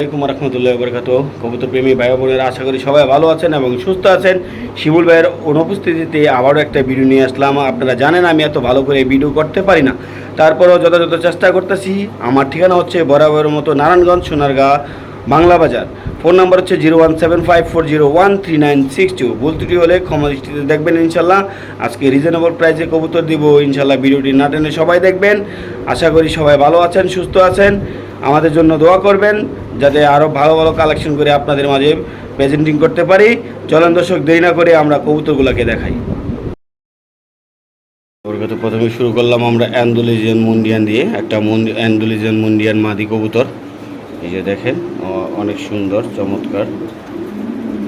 আসসালামাইকুম রহমতুল্লাহ বরকাত কবুতর প্রেমী ভাই বোনেরা, আশা করি সবাই ভালো আছেন এবং সুস্থ আছেন। শিমুল ভাইয়ের অনুপস্থিতিতে আবারও একটা ভিডিও নিয়ে আসলাম। আপনারা জানেন আমি এত ভালো করে ভিডিও করতে পারি না। তারপরও যথাযথ চেষ্টা করতেছি। আমার ঠিকানা হচ্ছে বরাবরের মতো নারায়ণগঞ্জ, সোনারগাঁ। বাংলা বাজার। ফোন নাম্বার হচ্ছে zero one seven five four zero one three nine six two. ভুল ত্রুটি হলে ক্ষমা দৃষ্টিতে দেখবেন ইনশাল্লাহ। আজকে রিজনেবল প্রাইসে কবুতর দিব। ইনশাল্লাহ ভিডিওটি না টেনে সবাই দেখবেন। আশা করি সবাই ভালো আছেন, সুস্থ আছেন। আমাদের জন্য দোয়া করবেন যাতে আরও ভালো ভালো কালেকশন করে আপনাদের মাঝে প্রেজেন্টিং করতে পারি। চলেন দর্শক, দেরি না করে আমরা কবুতরগুলোকে দেখাই। তো প্রথমে শুরু করলাম আমরা অ্যান্ডোলিজিয়ান মুন্ডিয়ান দিয়ে। একটা অ্যান্ডোলিজিয়ান মুন্ডিয়ান মাদি কবুতর। এই যে দেখেন অনেক সুন্দর, চমৎকার।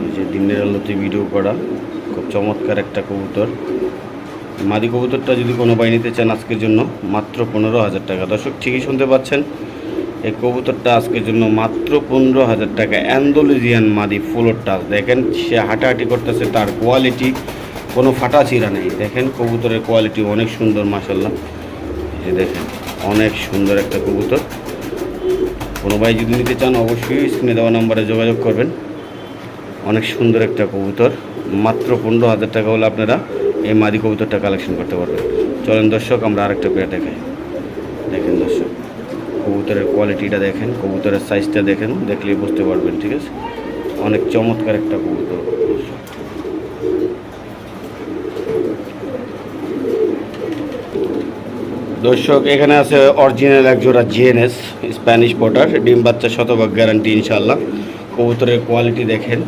এই যে দিনের আলোতে ভিডিও করা, খুব চমৎকার একটা কবুতর। মাদি কবুতরটা যদি কোনো বাই নিতে চান আজকের জন্য, মাত্র পনেরো হাজার টাকা। দর্শক, ঠিকই শুনতে পাচ্ছেন, এই কবুতরটা আজকের জন্য মাত্র পনেরো হাজার টাকা। অ্যান্ডোলিজিয়ান মাদি ফুলোর টাচ। দেখেন, সে হাঁটাহাঁটি করতেছে, তার কোয়ালিটি কোনো ফাটা চিরা নেই। দেখেন, কবুতরের কোয়ালিটি অনেক সুন্দর মাসাল্লাহ এই দেখেন, অনেক সুন্দর একটা কবুতর। কোনো ভাই যদি নিতে চান, অবশ্যই স্ক্রিনে দেওয়া নাম্বারে যোগাযোগ করবেন। অনেক সুন্দর একটা কবুতর, মাত্র পনেরো হাজার টাকা হলে আপনারা এই মাদি কবুতরটা কালেকশন করতে পারবেন। চলেন দর্শক, আমরা আরেকটা পেয়ার দেখাই। দেখেন দর্শক, কবুতরের কোয়ালিটিটা দেখেন, কবুতরের সাইজটা দেখেন, দেখলেই বুঝতে পারবেন, ঠিক আছে? অনেক চমৎকার একটা কবুতর। দর্শক। এখানে আছে অরিজিনাল এক জোড়া জিএনএস স্প্যানিশ বর্ডার ডিম বাচ্চা শতভাগ গ্যারান্টি ইনশাল্লাহ কবুতরের কোয়ালিটি দেখেন।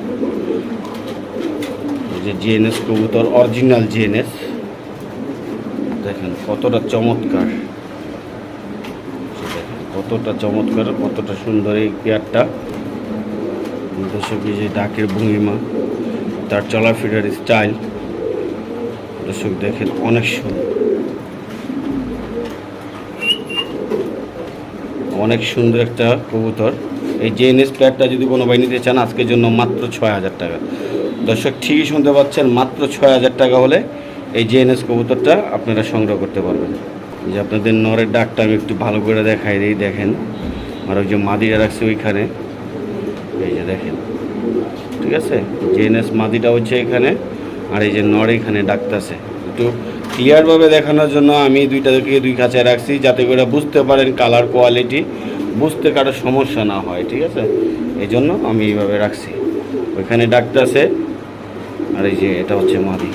যে জিএনএস কবুতর অরিজিনাল জিএনএস দেখেন কতটা চমৎকার। কতটা চমৎকার, কতটা সুন্দর এই পেয়ারটা। দর্শক যে ডাকের ভঙ্গিমা, তার চলাফেরার স্টাইল দর্শক, দেখেন অনেক সুন্দর। অনেক সুন্দর একটা কবুতর। এই জেএনএস প্লেয়ারটা যদি কোনো ভাই নিতে চান, আজকের জন্য মাত্র ছয় হাজার টাকা। দর্শক, ঠিকই শুনতে পাচ্ছেন, মাত্র ছয় হাজার টাকা হলে এই জেএনএস কবুতরটা আপনারা সংগ্রহ করতে পারবেন। যে আপনাদের নরের ডাকটা আমি একটু ভালো করে দেখাই দিই, দেখেন। আর ওই যে মাদিরা রাখছে ওইখানে। এই যে দেখেন। ঠিক আছে? জেএনএস মাদিটা হচ্ছে এখানে, আর এই যে নর এখানে ডাকতেছে। একটু ক্লিয়ারভাবে দেখানোর জন্য আমি দুইটাকে দুই কাছে রাখছি যাতে করে বুঝতে পারেন কালার কোয়ালিটি বুঝতে কারও সমস্যা না হয়, ঠিক আছে? এই জন্য আমি এইভাবে রাখছি। ওইখানে ডাকতেছে আর এই যে এটা হচ্ছে মাদি।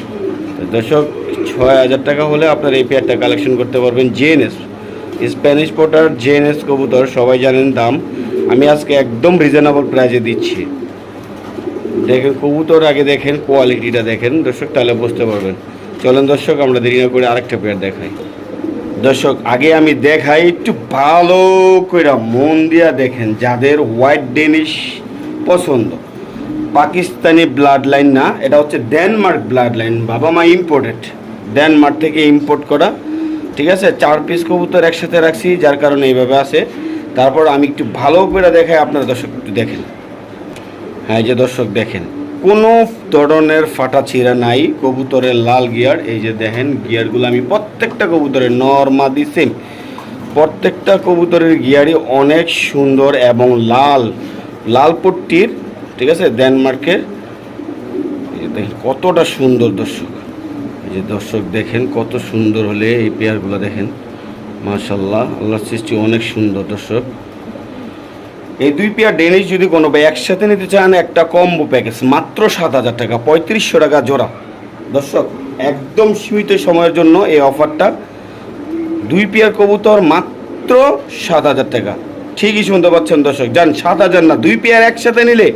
দর্শক, ছয় হাজার টাকা হলে আপনার এই পেয়ারটা কালেকশন করতে পারবেন জেএনএস স্প্যানিশ পোটার জেএনএস কবুতর, সবাই জানেন দাম। আমি আজকে একদম রিজনেবল প্রাইজে দিচ্ছি। দেখেন, কবুতর আগে দেখেন কোয়ালিটিটা দেখেন। দর্শক, তাহলে বুঝতে পারবেন। চলেন দর্শক, আমরা দেরি না করে আরেকটা পেয়ার দেখাই। দর্শক, আগে আমি দেখাই, একটু ভালো করে মন দিয়া দেখেন যাদের হোয়াইট ডেনিশ পছন্দ। পাকিস্তানি ব্লাড লাইন না, এটা হচ্ছে ডেনমার্ক ব্লাড লাইন বাবা মা ইম্পোর্টেড ডেনমার্ক থেকে ইম্পোর্ট করা। ঠিক আছে? চার পিস কবুতর একসাথে রাখছি, যার কারণে এইভাবে আছে। তারপর আমি একটু ভালো করে দেখাই, আপনারা দর্শক একটু দেখেন। হ্যাঁ যে দর্শক দেখেন। কোনো ধরনের ফাটা ছিঁড়া নাই, কবুতরের লাল গিয়ার, এই যে দেখেন গিয়ারগুলো আমি প্রত্যেকটা কবুতরের নর্মাদি সেম প্রত্যেকটা কবুতরের গিয়ারই অনেক সুন্দর এবং লাল লাল পট্টির, ঠিক আছে, ডেনমার্কের। দেখেন কতটা সুন্দর দর্শক। এই যে দর্শক দেখেন কত সুন্দর হলে এই পেয়ারগুলো দেখেন। মাশাল্লাহ আল্লাহর সৃষ্টি অনেক সুন্দর দর্শক। এই দুই পেয়ার ডেনিশ যদি কোনো ভাই একসাথে নিতে চান, একটা কম্বো প্যাকেজ মাত্র সাত হাজার টাকা, পঁয়ত্রিশশো টাকা জোড়া। দর্শক, একদম সীমিত সময়ের জন্য এই অফারটা দুই পেয়ার কবুতর মাত্র সাত হাজার টাকা। ঠিকই শুনতে পাচ্ছেন দর্শক যান সাত হাজার না, দুই পেয়ার একসাথে নিলে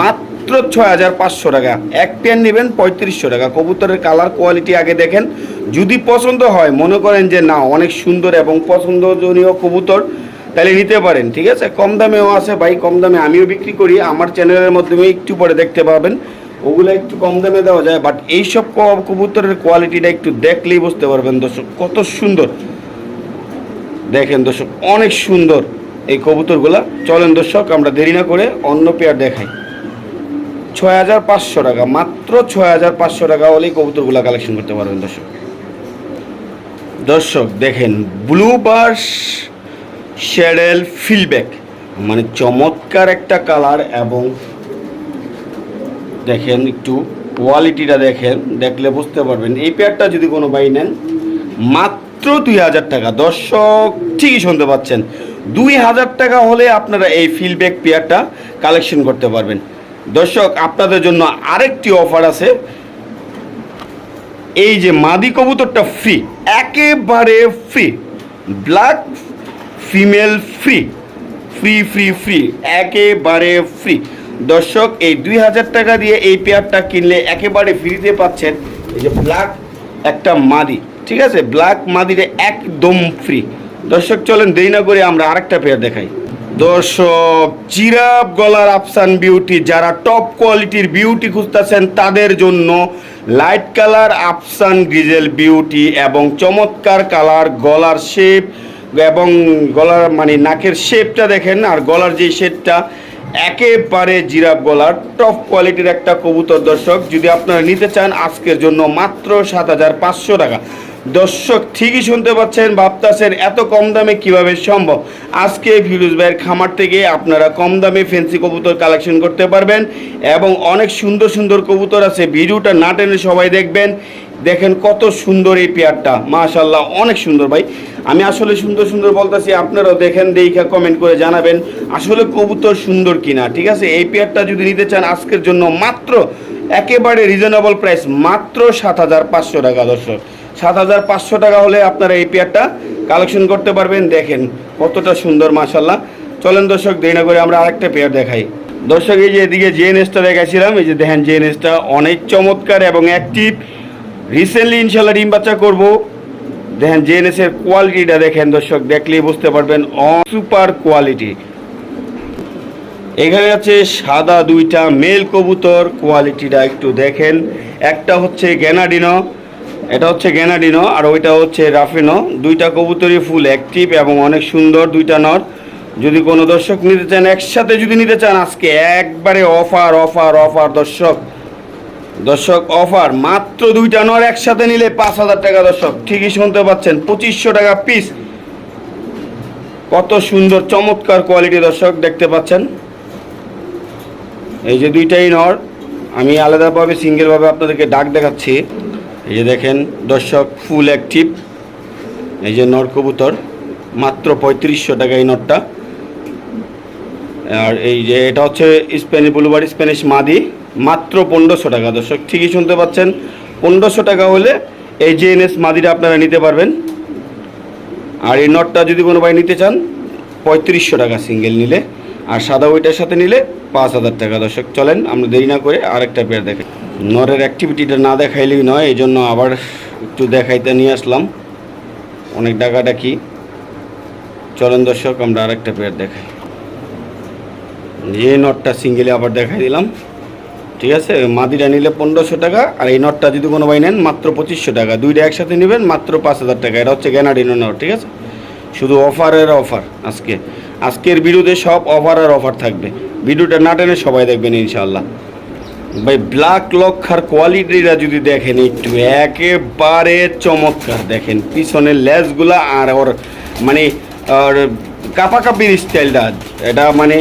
মাত্র ছয় হাজার পাঁচশো টাকা। এক পেয়ার নেবেন পঁয়ত্রিশশো টাকা। কবুতরের কালার কোয়ালিটি আগে দেখেন। যদি পছন্দ হয়, মনে করেন যে না, অনেক সুন্দর এবং পছন্দজনীয় কবুতর তাহলে নিতে পারেন, ঠিক আছে? কম দামেও আছে ভাই, কম দামে আমিও বিক্রি করি, আমার চ্যানেলের মাধ্যমে একটু পরে দেখতে পাবেন। ওগুলো একটু কম দামে দেওয়া যায় বাট এইসব কবুতরের কোয়ালিটিটা একটু দেখলেই বুঝতে পারবেন দর্শক, কত সুন্দর। দেখেন দর্শক, অনেক সুন্দর এই কবুতরগুলা। চলেন দর্শক, আমরা দেরি না করে অন্য পেয়ার দেখাই। ছয় হাজার পাঁচশো টাকা, মাত্র ছয় হাজার পাঁচশো টাকা হলেই কবুতরগুলা কালেকশন করতে পারবেন দর্শক। দর্শক, দেখেন ব্লু বার্স শ্যাডেল ফিলব্যাক মানে চমৎকার একটা কালার এবং দেখেন একটু কোয়ালিটিটা দেখেন, দেখলে বুঝতে পারবেন। এই পেয়ারটা যদি কোনো ভাই নেন, মাত্র দুই হাজার টাকা। দর্শক, ঠিকই শুনতে পাচ্ছেন। দুই হাজার টাকা হলে আপনারা এই ফিলব্যাক পেয়ারটা কালেকশন করতে পারবেন। দর্শক, আপনাদের জন্য আরেকটি অফার আছে। এই যে মাদি কবুতরটা ফ্রি একেবারে free black female free free free free, একেবারে ফ্রি। দর্শক, এই দুই হাজার টাকা দিয়ে এই পেয়ারটা কিনলে একেবারে ফ্রিতে পাচ্ছেন এই যে ব্ল্যাক একটা মাদি, ঠিক আছে? ব্ল্যাক মাদিরে একদম ফ্রি। দর্শক, চলেন দেরি না করে আমরা আরেকটা পেয়ার দেখাই। দর্শক চিরাপ গলার আফসান বিউটি, যারা টপ কোয়ালিটির বিউটি খুঁজতেছেন, তাদের জন্য light colour Afshan grizzle beauty এবং চমৎকার কালার গলার শেপ এবং গলার মানে নাকের শেপটা দেখেন, আর গলার যে শেপটা একেবারে জিরাফ গলার টপ কোয়ালিটির একটা কবুতর দর্শক। যদি আপনারা নিতে চান আজকের জন্য মাত্র সাত হাজার পাঁচশো টাকা। দর্শক ঠিকই শুনতে পাচ্ছেন, ভাবতেছেন এত কম দামে কীভাবে সম্ভব? আজকে ফিরোজ ভাইয়ের খামার থেকে আপনারা কম দামে ফেন্সি কবুতর কালেকশন করতে পারবেন এবং অনেক সুন্দর সুন্দর কবুতর আছে। ভিডিওটা না টেনে সবাই দেখবেন। দেখেন কত সুন্দর এই পেয়ারটা। মাশাল্লাহ অনেক সুন্দর ভাই। আমি আসলে সুন্দর সুন্দর বলতেছি, আপনারাও দেখেন, দেখা কমেন্ট করে জানাবেন, আসলে কবুতর সুন্দর কিনা, ঠিক আছে? এই পেয়ারটা যদি নিতে চান আজকের জন্য মাত্র একেবারে রিজনেবল প্রাইস মাত্র সাত হাজার পাঁচশো টাকা, দর্শক। সাত হাজার পাঁচশো টাকা হলে আপনারা এই পেয়ারটা কালেকশন করতে পারবেন। দেখেন কতটা সুন্দর মাশাল্লাহ চলেন দর্শক, দেরি না করে আমরা আরেকটা পেয়ার দেখাই। দর্শক, এই যে এদিকে জেএনএসটা দেখাইছিলাম, এই যে দেখেন জেএনএসটা অনেক চমৎকার এবং অ্যাক্টিভ রিসেন্টলি ইনশাল্লাহ ডিম বাচ্চা করব। দেখেন জেএনএস এর কোয়ালিটিটা দেখেন দর্শক, দেখলেই বুঝতে পারবেন সুপার কোয়ালিটি এখানে আছে সাদা দুইটা মেল কবুতর কোয়ালিটিটা একটু দেখেন। একটা হচ্ছে গ্যানাডিনো এটা হচ্ছে গ্যানাডিনো আর ওইটা হচ্ছে রাফিনো দুইটা কবুতরই ফুল অ্যাক্টিভ এবং অনেক সুন্দর দুইটা নর। যদি কোনো দর্শক নিতে চান, একসাথে যদি নিতে চান, আজকে একবারে অফার অফার অফার দর্শক। দর্শক অফার মাত্র দুইটা নর একসাথে নিলে পাঁচ হাজার টাকা দর্শক। ঠিকই শুনতে পাচ্ছেন, পঁচিশশো টাকা পিস কত সুন্দর, চমৎকার কোয়ালিটি দর্শক, দেখতে পাচ্ছেন। এই যে দুইটাই নর আমি আলাদাভাবে সিঙ্গেলভাবে আপনাদেরকে ডাক দেখাচ্ছি। এই যে দেখেন দর্শক ফুল অ্যাক্টিভ এই যে নর কবুতর, মাত্র পঁয়ত্রিশশো টাকা এই নটটা আর এই যে এটা হচ্ছে স্পেনিশ বুলুবার স্প্যানিশ মাদি মাত্র পনেরোশো টাকা। দর্শক, ঠিকই শুনতে পাচ্ছেন, পনেরোশো টাকা হলে এই জেএনএস মাদিটা আপনারা নিতে পারবেন। আর এই নটটা যদি কোনো ভাই নিতে চান, পঁয়ত্রিশশো টাকা সিঙ্গেল নিলে। আর সাদা ওইটার সাথে নিলে পাঁচ হাজার টাকা। দর্শক, চলেন, আমরা দেরি না করে আরেকটা পেয়ার দেখাই। নরের অ্যাক্টিভিটিটা না দেখাইলেই নয়, এই জন্য আবার একটু দেখাইতে নিয়ে আসলাম। অনেক ডাকাডাকি। চলেন দর্শক, আমরা আরেকটা পেয়ার দেখাই। এই নটটা সিঙ্গেলে আবার দেখাই দিলাম। ঠিক আছে? মাদিরা নিলে পনেরোশো টাকা আর এই নটটা যদি কোনো ভাই নেন, মাত্র পঁচিশশো টাকা। দুইটা একসাথে নেবেন, মাত্র পাঁচ হাজার টাকা। এটা হচ্ছে গ্যানাডিনো নট, ঠিক আছে? শুধু অফারের অফার আজকে। আজকের ভিডিওতে সব অফার আর অফার থাকবে। ভিডিওটা না টেনে সবাই দেখবেন ইনশাল্লাহ ভাই ব্ল্যাক লক্ষার কোয়ালিটিটা যদি দেখেন একটু, একেবারে চমৎকার দেখেন। পিছনের লেসগুলা আর ওর মানে আর কাপাকাপির স্টাইলটা এটা মানে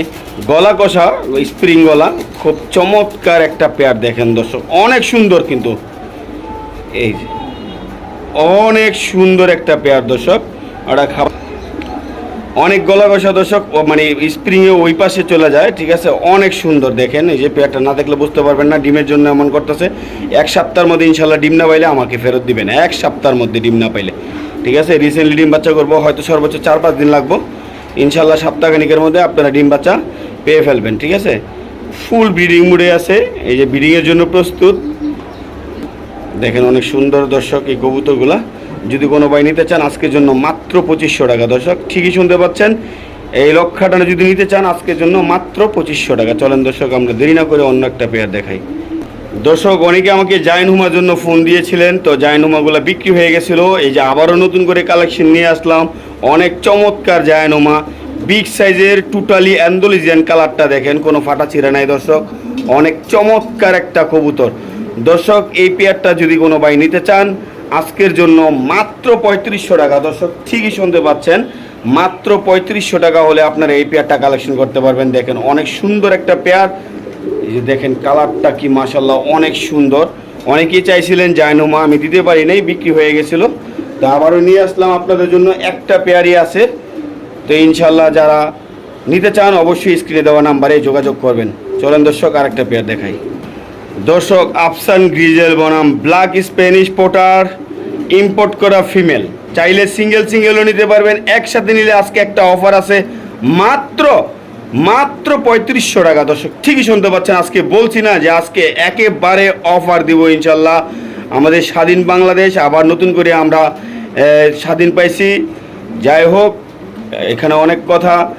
গলা কষা স্প্রিং গলা, খুব চমৎকার একটা পেয়ার দেখেন দর্শক। অনেক সুন্দর কিন্তু। এই যে, অনেক সুন্দর একটা পেয়ার দর্শক। ওটা খাবার অনেক গলা কষা দর্শক মানে স্প্রিংয়ে ওই পাশে চলে যায়, ঠিক আছে? অনেক সুন্দর দেখেন। এই যে পেয়ারটা না দেখলে বুঝতে পারবেন না, ডিমের জন্য এমন করতেছে। এক সপ্তাহের মধ্যে ইনশাল্লাহ ডিম না পাইলে আমাকে ফেরত দিবেন। এক সপ্তাহের মধ্যে ডিম না পাইলে। ঠিক আছে? রিসেন্টলি ডিম বাচ্চা করব, হয়তো সর্বোচ্চ চার পাঁচ দিন লাগবো। ইনশাল্লাহ সপ্তাহখানিকের মধ্যে আপনারা ডিম বাচ্চা পেয়ে ফেলবেন, ঠিক আছে? ফুল ব্রিডিং মুডে আছে, এই যে ব্রিডিংয়ের জন্য প্রস্তুত। দেখেন অনেক সুন্দর দর্শক এই কবুতরগুলা। যদি কোনো বাই নিতে চান, আজকের জন্য মাত্র পঁচিশশো টাকা। দর্শক, ঠিকই শুনতে পাচ্ছেন, এই লক্ষাটা যদি নিতে চান, আজকের জন্য মাত্র পঁচিশশো টাকা। চলেন দর্শক, আমরা দেরি না করে অন্য একটা পেয়ার দেখাই। দর্শক, অনেকে আমাকে জাইনহুমার জন্য ফোন দিয়েছিলেন, তো জাইনহুমাগুলো বিক্রি হয়ে গেছিল। এই যে আবারও নতুন করে কালেকশন নিয়ে আসলাম। অনেক চমৎকার জায়নুমা বিগ সাইজের টোটালি অ্যান্ডোলিজিয়ান কালারটা দেখেন, কোনো ফাটা ছিঁড়ে নাই দর্শক। অনেক চমৎকার একটা কবুতর। দর্শক, এই পেয়ারটা যদি কোনো ভাই নিতে চান, আজকের জন্য মাত্র পঁয়ত্রিশশো টাকা। দর্শক, ঠিকই শুনতে পাচ্ছেন, মাত্র পঁয়ত্রিশশো টাকা হলে আপনারা এই পেয়ারটা কালেকশন করতে পারবেন। দেখেন, অনেক সুন্দর একটা পেয়ার এই যে দেখেন কালারটা কি মাসাল্লাহ অনেক সুন্দর। অনেকেই চাইছিলেন জায়নুমা আমি দিতে পারি নাই, বিক্রি হয়ে গেছিল। তো আবারও নিয়ে আসলাম আপনাদের জন্য। একটা পেয়ারই আছে। তো ইনশাল্লাহ যারা নিতে চান অবশ্যই স্ক্রিনে দেওয়া নাম্বারে যোগাযোগ করবেন। চলেন দর্শক, আরেকটা পেয়ার দেখাই। দর্শক আফসান গ্রিজেল বনাম ব্ল্যাক স্প্যানিশ পোটার ইম্পোর্ট করা ফিমেল চাইলে সিঙ্গেল সিঙ্গেলও নিতে পারবেন। একসাথে নিলে আজকে একটা অফার আছে। মাত্র মাত্র পঁয়ত্রিশশো টাকা। দর্শক, ঠিকই শুনতে পাচ্ছেন, আজকে বলছি না যে আজকে একেবারে অফার দিব ইনশাল্লাহ আমাদের স্বাধীন বাংলাদেশ, আবার নতুন করে আমরা স্বাধীন পাইছি। যাই হোক এখানে অনেক কথা।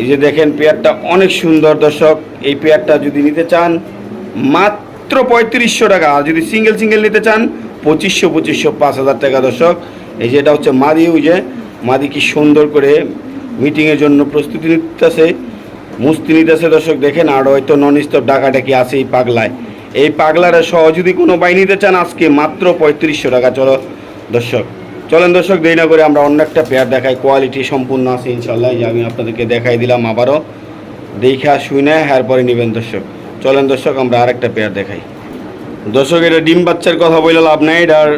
এই যে দেখেন পেয়ারটা অনেক সুন্দর দর্শক। এই পেয়ারটা যদি নিতে চান, মাত্র পঁয়ত্রিশশো টাকা। আর যদি সিঙ্গেল সিঙ্গেল নিতে চান, পঁচিশশো পঁচিশশো, পাঁচ হাজার টাকা দর্শক। এই যে এটা হচ্ছে মাদি, ওই যে মাদি কি সুন্দর করে মিটিংয়ের জন্য প্রস্তুতি নিতেছে, মুস্তি নিতেছে দর্শক। দেখেন, আর হয়তো নন স্টপ ডাকাডাকি আছে এই পাগলায়। এই পাগলারা সহ যদি কোনো বাই নিতে চান, আজকে মাত্র পঁয়ত্রিশশো টাকা। চলো দর্শক। চলেন দর্শক, দেরি না করে আমরা অন্য একটা পেয়ার দেখাই। কোয়ালিটি সম্পূর্ণ আছে ইনশাল্লাহ যে আমি আপনাদেরকে দেখাই দিলাম আবারও। দেখা, শুনে হ্যার পরে নেবেন দর্শক। চলেন দর্শক, আমরা আরেকটা পেয়ার দেখাই। দর্শক, এটা ডিম বাচ্চার কথা বলে লাভ নাই, এটার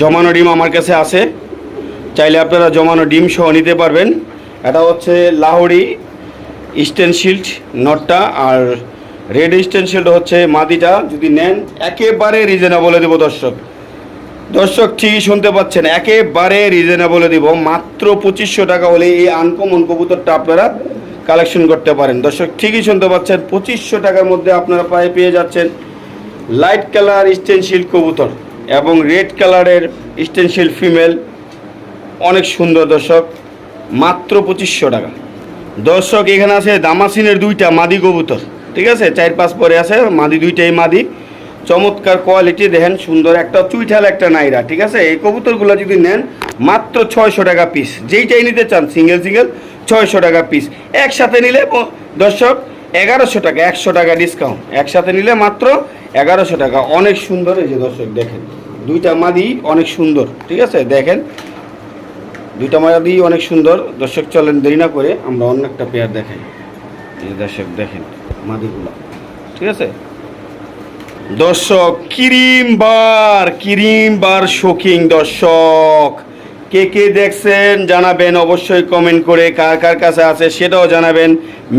জমানো ডিম আমার কাছে আছে। চাইলে আপনারা জমানো ডিম সহ নিতে পারবেন। এটা হচ্ছে লাহোরি স্টেন শিল্ড নটটা, আর রেড স্টেন শিল্ড হচ্ছে মাদিটা। যদি নেন, একেবারে রিজনেবলে দেবো দর্শক। দর্শক ঠিকই শুনতে পাচ্ছেন, একেবারে রিজনেবলে দিব। মাত্র পঁচিশশো টাকা হলে এই আনকমন কবুতরটা আপনারা কালেকশন করতে পারেন। দর্শক, ঠিকই শুনতে পাচ্ছেন, পঁচিশশো টাকার মধ্যে আপনারা পায়ে পেয়ে যাচ্ছেন লাইট কালার স্টেনশিল কবুতর এবং রেড কালারের স্টেনশিল ফিমেল অনেক সুন্দর দর্শক, মাত্র পঁচিশশো টাকা। দর্শক, এখানে আছে দামাসিনের দুইটা মাদি কবুতর, ঠিক আছে? চার পাঁচ পরে আছে, মাদি দুইটাই মাদি। চমৎকার কোয়ালিটি দেখেন, সুন্দর। একটা চুইঠাল, একটা নাইরা, ঠিক আছে? এই কবুতরগুলো যদি নেন, মাত্র ছয়শো টাকা পিস যেইটাই নিতে চান সিঙ্গেল সিঙ্গেল ছয়শো টাকা পিস একসাথে নিলে দর্শক, এগারোশো টাকা, একশো টাকা ডিসকাউন্ট একসাথে নিলে মাত্র এগারোশো টাকা। অনেক সুন্দর এই যে দর্শক, দেখেন। দুইটা মাদি অনেক সুন্দর, ঠিক আছে? দেখেন, দুইটা মাদি অনেক সুন্দর। দর্শক, চলেন দেরি না করে আমরা অন্য একটা পেয়ার দেখাই। দর্শক, দেখেন মাদিগুলো, ঠিক আছে? দর্শক, কিরিম বার কিরিম বার শোকিং দর্শক। কে কে দেখছেন জানাবেন অবশ্যই কমেন্ট করে, কার কার কাছে আছে সেটাও জানাবেন।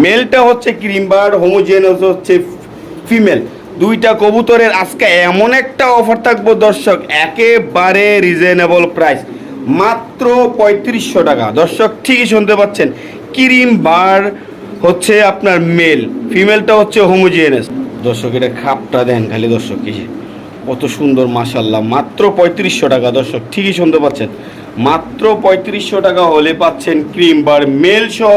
মেলটা হচ্ছে ক্রিম বার হোমোজেনাস হচ্ছে ফিমেল দুইটা কবুতরের আজকে এমন একটা অফার থাকব দর্শক, একেবারে রিজনেবল প্রাইস মাত্র পঁয়ত্রিশশো টাকা। দর্শক, ঠিকই শুনতে পাচ্ছেন, ক্রিম বার হচ্ছে আপনার মেল ফিমেলটা হচ্ছে হোমোজিয়ানাস দর্শক, এটা খাপটা দেন খালি দর্শক কি কত সুন্দর মাশাল্লাহ মাত্র পঁয়ত্রিশশো টাকা, দর্শক, ঠিকই শুনতে পাচ্ছেন। মাত্র পঁয়ত্রিশশো টাকা হলে পাচ্ছেন ক্রিম বার মেল সহ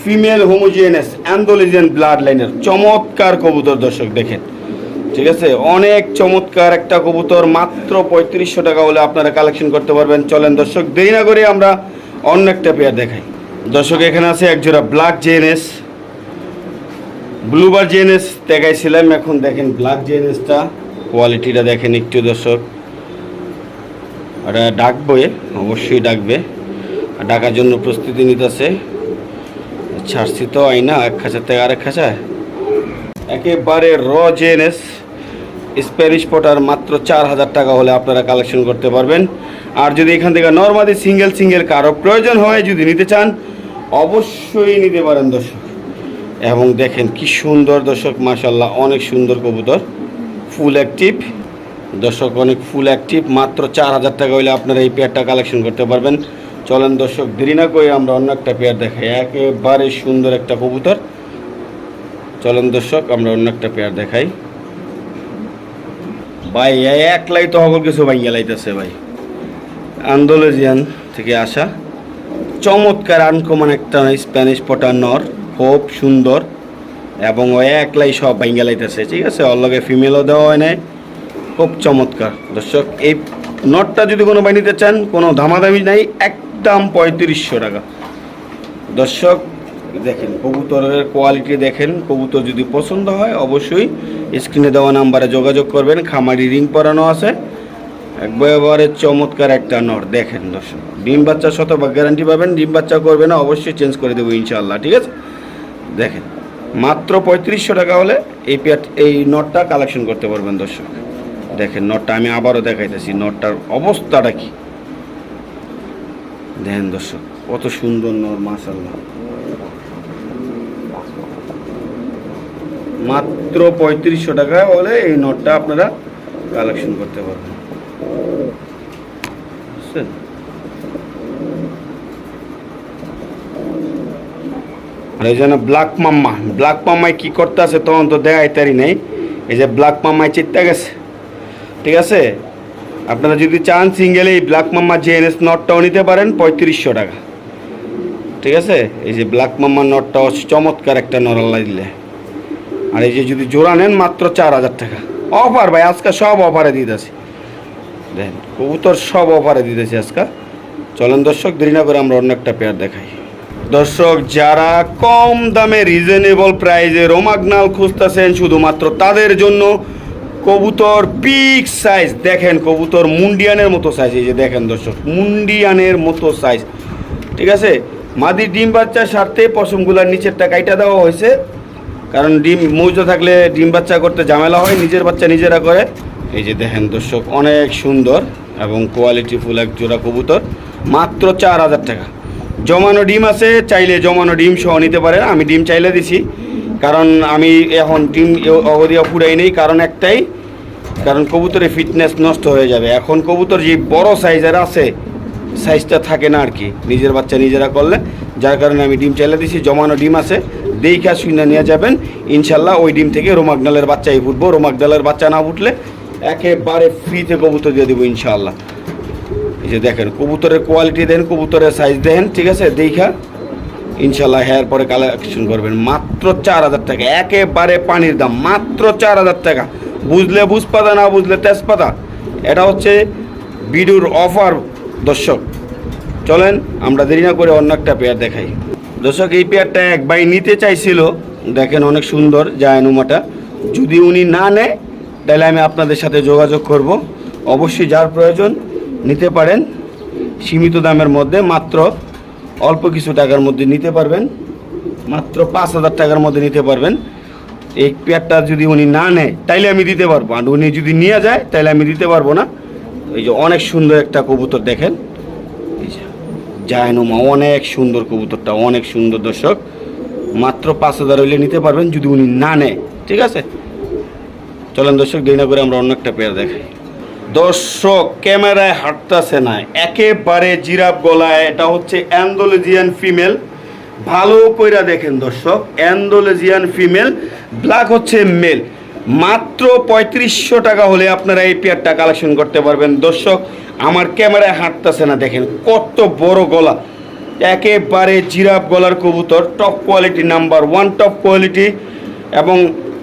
ফিমেল হোমোজিয়ানাস অ্যান্ডোলিজিয়ান ব্লাড লাইনের চমৎকার কবুতর দর্শক দেখেন। ঠিক আছে? অনেক চমৎকার একটা কবুতর, মাত্র পঁয়ত্রিশশো টাকা হলে আপনারা কালেকশন করতে পারবেন। চলেন দর্শক, দেরি না করে আমরা অন্য একটা পেয়ার দেখাই। দর্শক, এখানে আছে একজোড়া ব্ল্যাক জেএনএস ব্লুবার জেএনএস দেখাইছিলাম, এখন দেখেন ব্ল্যাক জেএনএসটা কোয়ালিটিটা দেখেন একটু দর্শক। এটা ডাকবে, অবশ্যই ডাকবে। ডাকার জন্য প্রস্তুতি নিতেছে। ছাড়ছি তো আইনা এক খাঁচার থেকে আরেক খাঁচায় একেবারে র জেএনএস স্প্যানিশ পটার মাত্র চার হাজার টাকা হলে আপনারা কালেকশন করতে পারবেন। আর যদি এখান থেকে নর্মালি সিঙ্গেল সিঙ্গেল কারও প্রয়োজন হয়, যদি নিতে চান, অবশ্যই নিতে পারেন দর্শক। এবং দেখেন কি সুন্দর দর্শক মাশাল্লাহ অনেক সুন্দর কবুতর। ফুল অ্যাক্টিভ দর্শক, অনেক ফুল অ্যাক্টিভ মাত্র চার হাজার টাকা হইলে আপনারা এই পেয়ারটা কালেকশন করতে পারবেন। চলেন দর্শক, দেরি না করে আমরা অন্য একটা পেয়ার দেখাই। একেবারে সুন্দর একটা কবুতর। চলেন দর্শক, আমরা অন্য একটা পেয়ার দেখাই। ভাই, একলাই তো সকল কিছু ভাই গেলাইতেছে ভাই। আন্দোলজিয়ান থেকে আসা। চমৎকার, আনকমন একটা স্প্যানিশ পটার নর। খুব সুন্দর এবং ও একলাই সব ভাঙ্গা লাইতেছে, ঠিক আছে? ওর লগে ফিমেলও দেওয়া হয় নাই। খুব চমৎকার। দর্শক, এই নটটা যদি কোনো বাই নিতে চান, কোনো দামাদামি নাই, একদম পঁয়ত্রিশশো টাকা। দর্শক, দেখেন, কবুতরের কোয়ালিটি দেখেন, কবুতর যদি পছন্দ হয়, অবশ্যই স্ক্রিনে দেওয়া নাম্বারে যোগাযোগ করবেন, খামারি রিং পরানো আছে। একবারে চমৎকার একটা নর দেখেন দর্শক। ডিম বাচ্চা শতভাগ গ্যারান্টি পাবেন, ডিম বাচ্চা করবে না, অবশ্যই চেঞ্জ করে দেবো ইনশাল্লাহ ঠিক আছে? দেখেন, মাত্র পঁয়ত্রিশশো টাকা হলে এই পেয়ার এই নটটা কালেকশন করতে পারবেন দর্শক। দেখেন, নটটা আমি আবারও দেখাইতেছি, নটটার অবস্থাটা কি? দেখেন দর্শক, কত সুন্দর নর মাসাল্লাহ মাত্র পঁয়ত্রিশশো টাকা হলে এই নটটা আপনারা কালেকশন করতে পারবেন। বুঝছেন? আর এই জন্য ব্ল্যাক মাম্মা ব্ল্যাক মাম্মায় কী করতে আছে তখন তো দেখাই তারি নেই। এই যে ব্ল্যাক মাম্মায় চিত্তা গেছে। ঠিক আছে? আপনারা যদি চান সিঙ্গেলে এই ব্ল্যাক মাম্মা জেএনএস নটটাও নিতে পারেন, পঁয়ত্রিশশো টাকা। ঠিক আছে? এই যে ব্ল্যাক মাম্মার নটটাও চমৎকার একটা নরাল্লা দিলে। আর এই যে যদি জোড়া নেন, মাত্র চার হাজার টাকা। অফার ভাই, আজকে সব অফারে দিতেছি। দেখেন, কবুতর সব অফারে দিতেছি আজকে। চলেন দর্শক, দেরি না করে আমরা অন্য একটা পেয়ার দেখাই। দর্শক, যারা কম দামে রিজনেবল প্রাইজে রোমাগনাল খুঁজতেছেন, শুধুমাত্র তাদের জন্য কবুতর পিক সাইজ দেখেন, কবুতর মুন্ডিয়ানের মতো সাইজ এই যে দেখেন দর্শক, মুন্ডিয়ানের মতো সাইজ ঠিক আছে? মাদি ডিম বাচ্চার স্বার্থে পশমগুলার নিচেরটা কাইটা দেওয়া হয়েছে। কারণ ডিম মৌজ থাকলে ডিম বাচ্চা করতে ঝামেলা হয়, নিজের বাচ্চা নিজেরা করে। এই যে দেখেন দর্শক, অনেক সুন্দর এবং কোয়ালিটিফুল এক জোড়া কবুতর। মাত্র চার হাজার টাকা। জমানো ডিম আছে, চাইলে জমানো ডিম সহ নিতে পারেন। আমি ডিম চাইলে দিছি, কারণ আমি এখন ডিম অবধিয়া ফুরাই নেই, কারণ একটাই, কারণ কবুতরের ফিটনেস নষ্ট হয়ে যাবে। এখন কবুতর যে বড় সাইজের আছে সাইজটা থাকে না আর কি, নিজের বাচ্চা নিজেরা করলে। যার কারণে আমি ডিম চাইলে দিছি, জমানো ডিম আছে, দেখা শুনে নিয়ে যাবেন। ইনশাল্লাহ ওই ডিম থেকে রোমাগডালের বাচ্চাই ফুটবো। রোমাগডালের বাচ্চা না ফুটলে একেবারে ফ্রিতে কবুতর দিয়ে দেবো ইনশাল্লাহ। যে দেখেন, কবুতরের কোয়ালিটি দেন, কবুতরের সাইজ দেন, ঠিক আছে? দেখা ইনশাল্লাহ হেয়ার পরে কালেকশন করবেন। মাত্র চার হাজার টাকা, একেবারে পানির দাম, মাত্র চার হাজার টাকা। বুঝলে বুঝপাতা, না বুঝলে তেজপাতা? এটা হচ্ছে বিডুর অফার দর্শক। চলেন, আমরা দেরি না করে অন্য একটা পেয়ার দেখাই। দর্শক, এই পেয়ারটা এক নিতে চাইছিল। দেখেন, অনেক সুন্দর জায়নুমাটা যদি উনি না নেয়, তাহলে আমি আপনাদের সাথে যোগাযোগ করব। অবশ্যই যার প্রয়োজন নিতে পারেন। সীমিত দামের মধ্যে মাত্র অল্প কিছু টাকার মধ্যে নিতে পারবেন। মাত্র পাঁচ হাজার টাকার মধ্যে নিতে পারবেন। এই পেয়ারটা যদি উনি না নেয়, তাইলে আমি দিতে পারব। আর উনি যদি নিয়ে যায়, তাইলে আমি দিতে পারব না। এই যে অনেক সুন্দর একটা কবুতর দেখেন। জায়নুমা, অনেক সুন্দর কবুতরটা, অনেক সুন্দর দর্শক। মাত্র পাঁচ হাজার হইলে নিতে পারবেন যদি উনি না নেয়। ঠিক আছে? চলেন দর্শক, দেরি না করে আমরা অন্য একটা পেয়ার দেখাই। দর্শক, ক্যামেরায় হাঁটতেছে না। একেবারে জিরাফ গলায়, এটা হচ্ছে অ্যান্ডোলজিয়ান ফিমেল। ভালো কইরা দেখেন দর্শক, অ্যান্ডোলজিয়ান ফিমেল, ব্ল্যাক হচ্ছে মেল। মাত্র পঁয়ত্রিশশো টাকা হলে আপনারা এই পেয়ারটা কালেকশন করতে পারবেন। দর্শক, আমার ক্যামেরায় হাঁটতেছে না, দেখেন কত বড় গলা। একেবারে জিরাফ গলার কবুতর top quality number one top quality এবং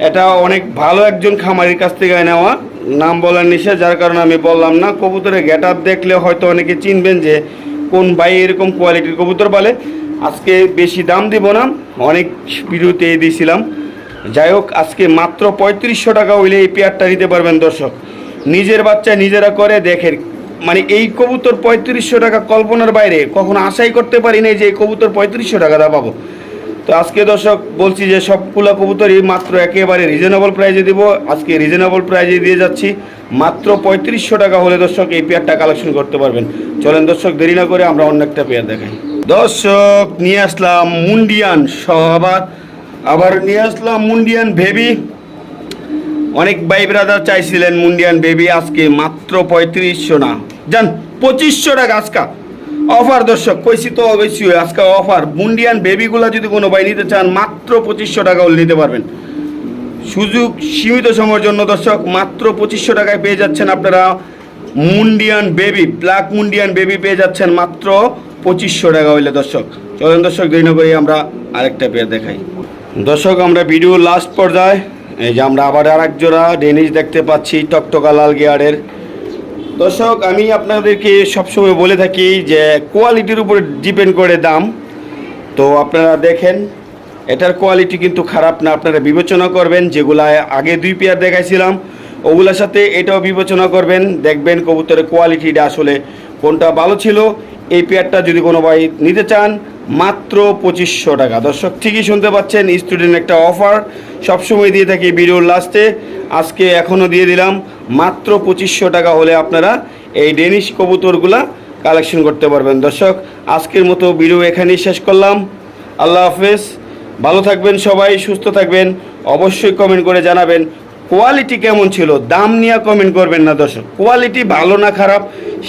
এটা অনেক ভালো একজন খামারির কাছ থেকে নেওয়া। নাম বলার নিষেধ, যার কারণে আমি বললাম না, কবুতরের গেট আপ দেখলে হয়তো অনেকে চিনবেন যে কোন ভাই এরকম কোয়ালিটির কবুতর বলে আজকে বেশি দাম দিব না, অনেক ভিডিওতে দিয়েছিলাম। যাই হোক, আজকে মাত্র পঁয়ত্রিশশো টাকা হইলে এই পেয়ারটা নিতে পারবেন দর্শক। নিজের বাচ্চা নিজেরা করে দেখেন। মানে এই কবুতর পঁয়ত্রিশশো টাকা কল্পনার বাইরে, কখনো আশাই করতে পারি নাই যে এই কবুতর পঁয়ত্রিশশো টাকা দা পাবো। তো আজকে দর্শক, বলছি যে সবগুলো কবুতরই মাত্র একেবারে রিজনেবল প্রাইজে দিব। আজকে রিজনেবল প্রাইজে দিয়ে যাচ্ছি। মাত্র পঁয়ত্রিশশো টাকা হলে দর্শক এই পেয়ারটা কালেকশন করতে পারবেন। চলেন দর্শক, দেরি না করে আমরা অন্য একটা পেয়ার দেখাই। দর্শক, নিয়ে আসলাম মুন্ডিয়ান সহ আবার নিয়ে আসলাম মুন্ডিয়ান ভেবি অনেক ভাই ব্রাদার চাইছিলেন মুন্ডিয়ান বেবি আজকে মাত্র পঁয়ত্রিশশো না। যান, পঁচিশশো টাকা আজকা। অফার দর্শক, কইছি তো অবশ্যই, আজকে অফার। মুন্ডিয়ান বেবিগুলা যদি কোনো ভাই নিতে চান, মাত্র পঁচিশশো টাকা হলে নিতে পারবেন। সুযোগ সীমিত সময়ের জন্য দর্শক, মাত্র পঁচিশশো টাকায় পেয়ে যাচ্ছেন আপনারা মুন্ডিয়ান বেবি, ব্ল্যাক মুন্ডিয়ান বেবি পেয়ে যাচ্ছেন মাত্র পঁচিশশো টাকা হইলে দর্শক। চলেন দর্শক, দেরি করে আমরা আরেকটা পেয়ে দেখাই। দর্শক, আমরা ভিডিও লাস্ট পর্যায়ে, এই যে আমরা আবার আর এক জোড়া ডেনিস দেখতে পাচ্ছি, টকটকা লাল গিয়ারের। দর্শক, আমি আপনাদেরকে সবসময় বলে থাকি যে কোয়ালিটির উপরে ডিপেন্ড করে দাম। তো আপনারা দেখেন, এটার কোয়ালিটি কিন্তু খারাপ না, আপনারা বিবেচনা করবেন, যেগুলা আগে দুই পেয়ার দেখাইছিলাম, ওগুলোর সাথে এটাও বিবেচনা করবেন, দেখবেন কবুতরের কোয়ালিটিটা আসলে কোনটা ভালো ছিল। এই পেয়ারটা যদি কোনো ভাই নিতে চান, মাত্র পঁচিশশো টাকা। দর্শক, ঠিকই শুনতে পাচ্ছেন স্টুডেন্ট একটা অফার সবসময় দিয়ে থাকি ভিডিওর লাস্টে আজকে এখনও দিয়ে দিলাম, মাত্র পঁচিশশো টাকা হলে আপনারা এই ডেনিশ কবুতরগুলা কালেকশন করতে পারবেন। দর্শক, আজকের মতো ভিডিও এখানেই শেষ করলাম। আল্লাহ হাফেজ। ভালো থাকবেন সবাই, সুস্থ থাকবেন। অবশ্যই কমেন্ট করে জানাবেন কোয়ালিটি কেমন ছিল? দাম নিয়ে কমেন্ট করবেন না দর্শক। কোয়ালিটি ভালো না খারাপ,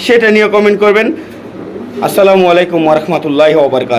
সেটা নিয়ে কমেন্ট করবেন। আসসালামু আলাইকুম ওরহমতুল্লাহ ওবরকাত